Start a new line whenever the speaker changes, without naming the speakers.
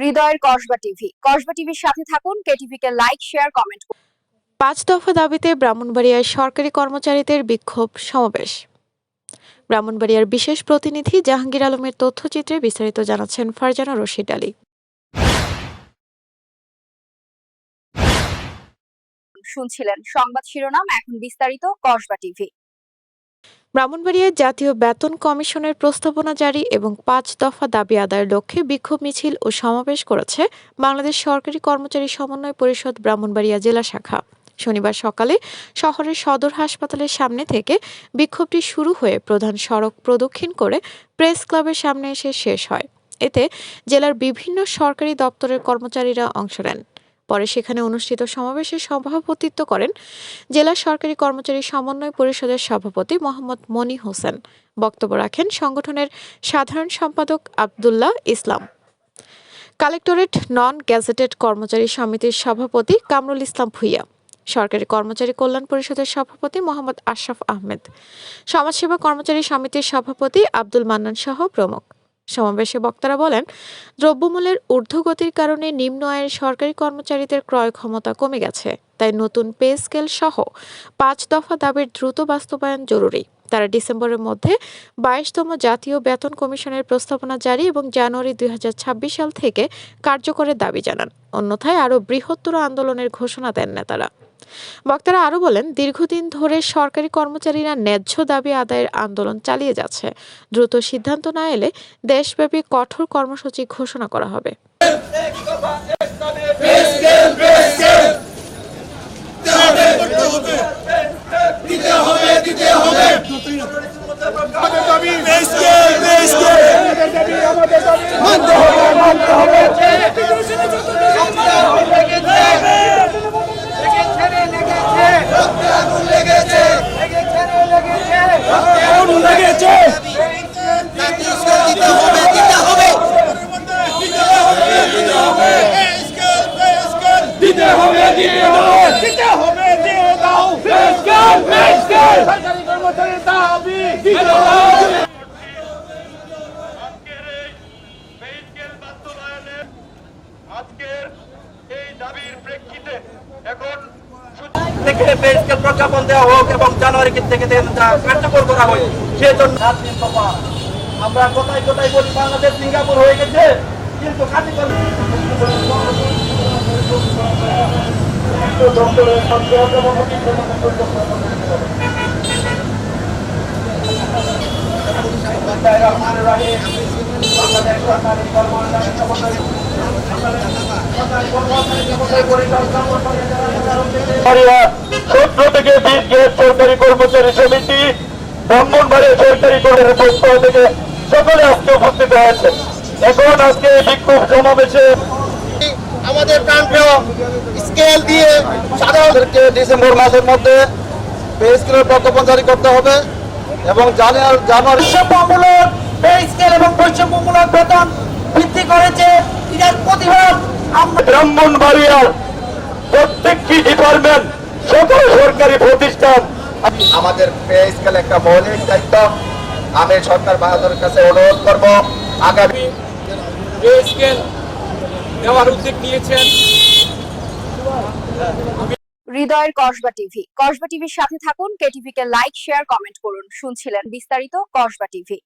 হৃদয়ের কসবা টিভি। কসবা টিভির সাথে থাকুন কেটিভি কে লাইক শেয়ার কমেন্ট
পাঁচ দফা দাবিতে ব্রাহ্মণবাড়িয়ায় সরকারি কর্মচারীদের বিক্ষোভ সমাবেশ। ব্রাহ্মণবাড়িয়ার বিশেষ প্রতিনিধি জাহাঙ্গীর আলমের তথ্যচিত্রে বিস্তারিত জানাচ্ছেন ফারজানা রশিদ আলী।
শুনছিলেন সংবাদ শিরোনাম এখন বিস্তারিত কসবা টিভি।
ব্রাহ্মণবাড়িয়ায় জাতীয় বেতন কমিশনের প্রস্তাবনা জারি এবং পাঁচ দফা দাবি আদায়ের লক্ষ্যে বিক্ষোভ মিছিল ও সমাবেশ করেছে বাংলাদেশ সরকারি কর্মচারী সমন্বয় পরিষদ ব্রাহ্মণবাড়িয়া জেলা শাখা। শনিবার সকালে শহরের সদর হাসপাতালের সামনে থেকে বিক্ষোভটি শুরু হয়ে প্রধান সড়ক প্রদক্ষিণ করে প্রেস ক্লাবের সামনে এসে শেষ হয়। এতে জেলার বিভিন্ন সরকারি দপ্তরের কর্মচারীরা অংশ নেন। পরে সেখানে অনুষ্ঠিত সমাবেশে সভাপতিত্ব করেন জেলা সরকারি কর্মচারী সমন্বয় পরিষদের সভাপতি মোহাম্মদ মনি হোসেন। বক্তব্য রাখেন সংগঠনের সাধারণ সম্পাদক Abdullah Islam. Collectorate non gazetted কর্মচারী সমিতির সভাপতি কামরুল ইসলাম ভুইয়া। সরকারি কর্মচারী কল্যাণ পরিষদের সভাপতি মোহাম্মদ আশরাফ আহমেদ। সমাজসেবা কর্মচারী সমিতির সভাপতি আব্দুল মান্নান সহ প্রমুখ। সমাবেশে বক্তারা বলেন, দ্রব্যমূল্যের ঊর্ধ্বগতির কারণে নিম্ন আয়ের সরকারি কর্মচারীদের ক্রয় ক্ষমতা কমে গেছে। তাই নতুন পে স্কেল সহ পাঁচ দফা দাবির দ্রুত বাস্তবায়ন জরুরি। তারা ডিসেম্বরের মধ্যে বাইশতম জাতীয় বেতন কমিশনের প্রস্তাবনা জারি এবং জানুয়ারি দুই হাজার ছাব্বিশ সাল থেকে কার্যকরের দাবি জানান। অন্যথায় আরও বৃহত্তর আন্দোলনের ঘোষণা দেন নেতারা। বক্তারা আরও বলেন, দীর্ঘদিন ধরে সরকারি কর্মচারীরা ন্যায্য দাবি আদায়ের আন্দোলন চালিয়ে যাচ্ছে। দ্রুত সিদ্ধান্ত না এলে দেশব্যাপী কঠোর কর্মসূচি ঘোষণা করা হবে।
দিতে হবে দিয়ে দাও দিতে হবে দিয়ে দাও ফেসকেল ফেসকেল সরকারি কর্মচারীর দাবি দিতে হবে
আজকের এই পে স্কেল বাস্তবায়নের আজকের এই দাবির প্রেক্ষিতে এখন
থেকে পে প্রজ্ঞাপন দেওয়া হোক এবং জানুয়ারি থেকে কার্যকর করা হয় সেই জন্য আমরা কোথায় কোথায় বলি বাংলাদেশ সিঙ্গাপুর হয়ে গেছে, কিন্তু সঙ্গে রহমান রাহিম বাংলাদেশ সরকারি কর্মচারী
সূত্র থেকে সরকারি কর্মচারী সমিতি, ব্রাহ্মণবাড়িয়া সরকারি কর্মের পক্ষ থেকে সকলে আজকে উপস্থিত হয়েছে। এখন আজকে বিক্ষোভ সমাবেশে
আমাদের স্কেল দিয়ে সাধারণদেরকে ডিসেম্বর মাসের মধ্যে পে স্কেলের প্রজ্ঞাপন জারি করতে হবে এবং জানুয়ারি জানুয়ারি পে স্কেল এবং বৈষম্যমূলক বেতন বৃদ্ধি করেছে।
ব্রাহ্মণবাড়িয়ার প্রত্যেকটি ডিপার্টমেন্ট সকল সরকারি প্রতিষ্ঠান।
আমাদের পে স্কেল একটা মৌলিক দায়িত্ব। আমি সরকার বাহাদুরের কাছে অনুরোধ করব আগামী
পে স্কেল দেওয়ার উদ্যোগ নিয়েছেন।
হৃদয়ের কসবা টিভি। কসবা টিভির সাথে থাকুন কেটিভি কে লাইক শেয়ার কমেন্ট করুন। শুনছিলেন বিস্তারিত কসবা টিভি।